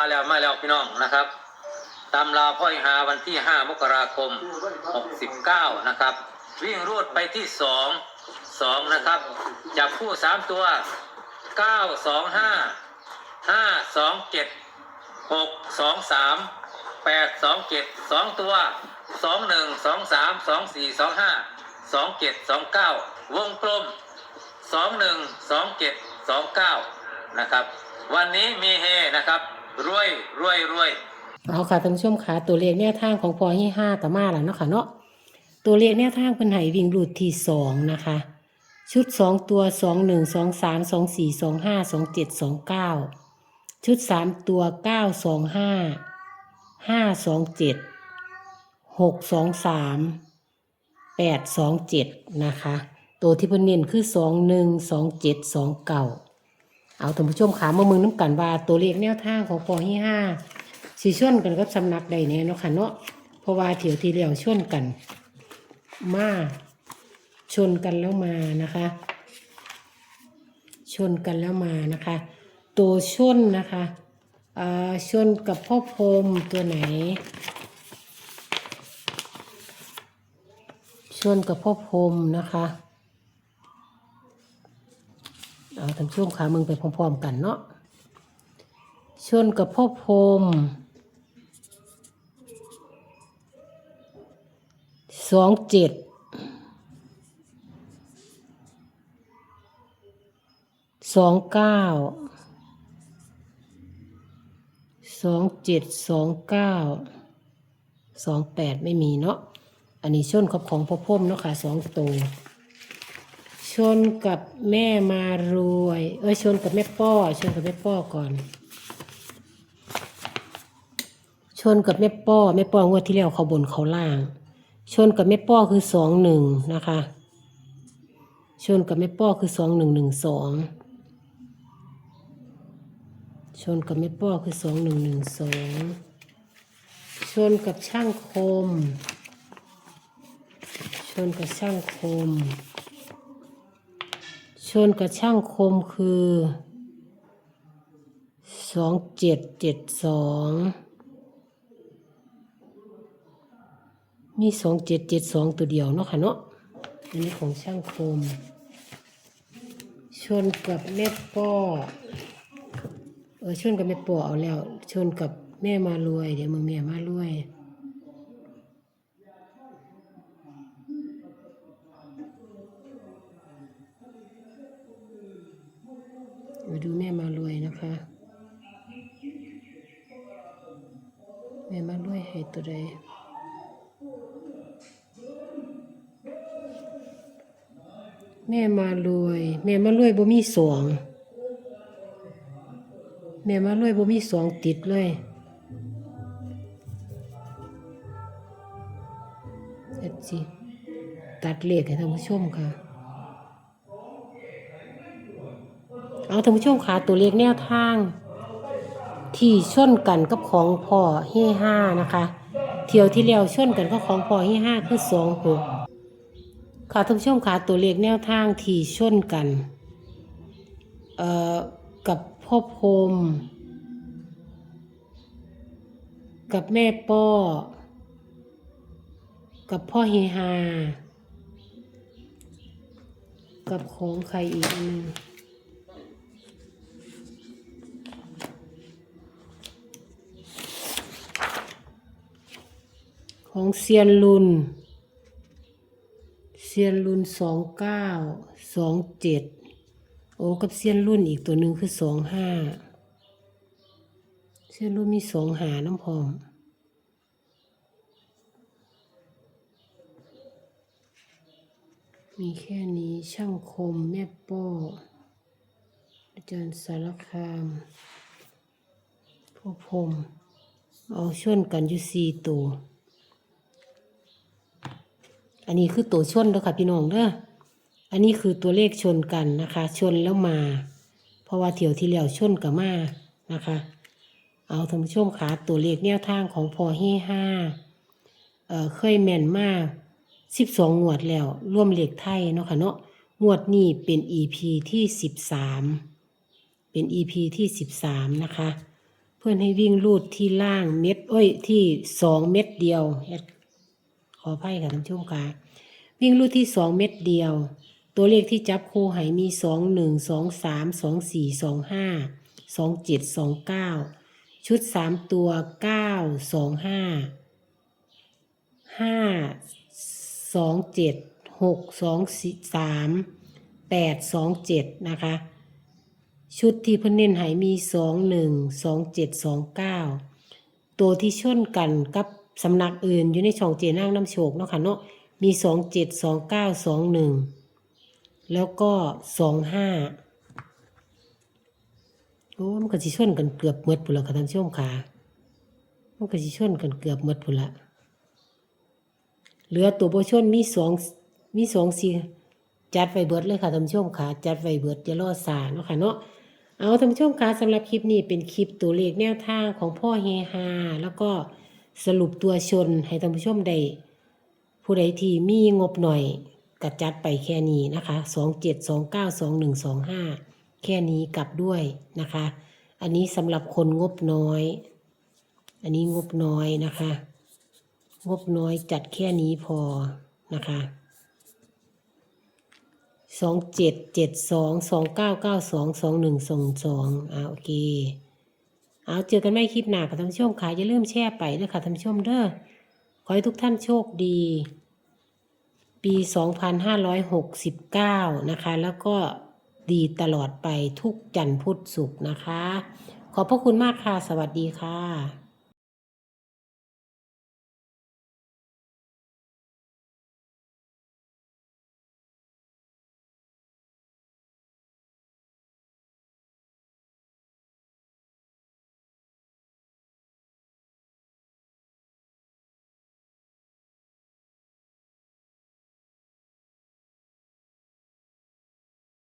มาแล้วมาแล้วพี่น้องนะครับ ตำราพ่อยหาวันที่ 5 มกราคม 69 นะครับ วิ่งรูดไปที่ 2 2 นะครับ จับคู่ 3 ตัว 9 2 5 5 2 7 6 2 3 8 2 7 2 ตัว 2 1 2 3 2 4 2 5 2 7 2 9 วงกลม 2 1 2 7 2 9 นะครับ วันนี้มีเฮนะครับ รวยรวยรวยเอาค่ะท่านผู้ชมค่ะตัวเลขแนวทางของพอให้ห้ากับมาแล้วเนาะค่ะเนาะตัวเลขแนวทางเพิ่นให้วิ่งรูดที่สองนะคะ ชุดสองตัวสองหนึ่งสองสามสองสี่สองห้าสองเจ็ดสองเก้าชุดสามตัวเก้าสองห้าห้าสองเจ็ดหกสองสามแปดสองเจ็ดนะคะ ตัวที่เพิ่นเน้นคือสองหนึ่งสองเจ็ดสองเก้า เอาท่านผู้ชมขามาเมืองน้ำกันว่าตัวเลขแนวทางของพอให้ห้าสิชวนกันกับสำนักใดเนี่ยเนาะค่ะเนาะเพราะว่าเถียวที่แล้วชวนกัน มาชนกันแล้วมานะคะ ชนกันแล้วมานะคะ ตัวชนนะคะอ่าชนกับพ่อพรมตัวไหน ชนกับพ่อพรมนะคะาทั้ช่วงขามึงไปพร้อมๆกันเนาะชนกับพ่อพรมสองเจ็ดสองเก้าสองเจ็ดสองเก้าสองแปดไม่มีเนาะอันนี้ชนกับของพ่อพ่มเนาะค่ะสองตัว นกับแม่มารวย เอ้ยชนกับแม่ป้อชนกับแม่ป้อก่อน ชนกับแม่ป้อแม่ป้องวดที่แล้วเขาบนเขาล่าง ชนกับแม่ป้อคือสองหนึ่งนะคะ ชนกับแม่ป้อคือสองหนึ่งหนึ่งสองชนกับแม่ป้อคือสองหนึ่งหนึ่งสองชนกับช่างคม ชนกับช่างคม ชนกับช่างคมคือสองเจ็ดเจ็ดสองมีสองเจ็ดเจ็ดสองตัวเดียวเนาะค่ะเนาะอันนี้ของช่างคม ชนกับแม่ป้อเออชนกับแม่ป้อเอาแล้ว ชนกับแม่มารวย เดี๋ยวมึงแม่มารวย มาดูแม่มารวยนะคะ แม่มารวยให้ตัวใดแม่มารวย แม่มารวยบ่มีสองแม่มารวยบ่มีสองติดเลยเอ็ดสิตัดเลขให้ท่านผู้ชมค่ะ เอาท่านผู้ชมค่ะตัวเลขแนวทาง ที่ชนกันกับของพ่อเฮห้านะคะ เที่ยวที่แล้วชนกันกับของพ่อเฮห้าคือสองหกค่ะท่านผู้ชมค่ะตัวเลขแนวทางที่ชนกันเอ่อกับพ่อพรมกับแม่ป้อ กับพ่อเฮฮา กับของใครอีกอันนึง ของเซียนลุน เซียนรุ่นสองเก้าสองเจ็ดโอ้กับเซียนรุ่นอีกตัวหนึ่งคือสองห้าเซียนรุ่นมีสองหาน้ำพองมีแค่นี้ช่างคมแม่ป้ออาจารย์สารคามพ่อพรมเอาชนกันอยู่สี่ตัว อันนี้คือตัวชนเด้อค่ะพี่น้องเด้ออันนี้คือตัวเลขชนกันนะคะ ชนแล้วมา เพราะว่าเที่ยวที่แล้วชนกับมานะคะ เอาท่านผู้ชมขาตัวเลขแนวทางของพอเฮห้าเอ่อเคยแม่นมากสิบสองงวดแล้วร่วมเลขไทยเนาะค่ะเนาะงวดนี้เป็น EP ที่สิบสามเป็น EP ที่สิบสามนะคะ เพื่อนให้วิ่งรูดที่ล่างเม็ดเอ้ยที่สองเม็ดเดียวแอด ออภัยค่ะท่านผู้ชมค่ะวิ่งรูดที่สองเม็ดเดียว ตัวเลขที่จับคู่ให้มีสองหนึ่งสองสามสองสี่สองห้าสองเจ็ดสองเก้าชุดสามตัวเก้าสองห้าห้าสองเจ็ดหกสองสามแปดสองเจ็ดนะคะ ชุดที่เพิ่นเน้นให้มีสองหนึ่งสองเจ็ดสองเก้าตัวที่ชนกันกับ สำนักอื่นอยู่ในช่องเจนางน้ำโชคเนาะค่ะเนาะมีสองเจ็ดสองเก้าสองหนึ่งแล้วก็สองห้าโอ้มันก็สิชนกันเกือบหมดพุ่นละค่ะท่านผู้ชมค่ะมันก็สิชนกันเกือบหมดพุ่นละเหลือตัวโบชนมีสองมีสองสี่จัดไว้เบิดเลยค่ะท่านผู้ชมค่ะจัดไว้เบิดจะรอสาเนาะค่ะเนาะเอาท่านผู้ชมคะสำหรับคลิปนี้เป็นคลิปตัวเลขแนวทางของพ่อเฮฮาแล้วก็ สรุปตัวชนให้ท่านผู้ชมได้ผู้ใดที่มีงบหน่อยกัดจัดไปแค่นี้นะคะสองเจ็ดสองเก้าสองหนึ่งสองห้าแค่นี้กลับด้วยนะคะ อันนี้สำหรับคนงบน้อย อันนี้งบน้อยนะคะ งบน้อยจัดแค่นี้พอนะคะสองเจ็ดเจ็ดสองสองเก้าเก้าสองสองหนึ่งสองสองอ่าโอเค เอาเจอกันไม่คลิปหนาค่ะท่านผู้ชมค่ะอย่าลืมแชร์ไปด้วยค่ะท่านผู้ชมเด้อขอให้ทุกท่านโชคดี ปี 2569 นะคะ แล้วก็ดีตลอดไปทุกจันทร์พุธศุกร์นะคะ ขอบพระคุณมากค่ะ สวัสดีค่ะ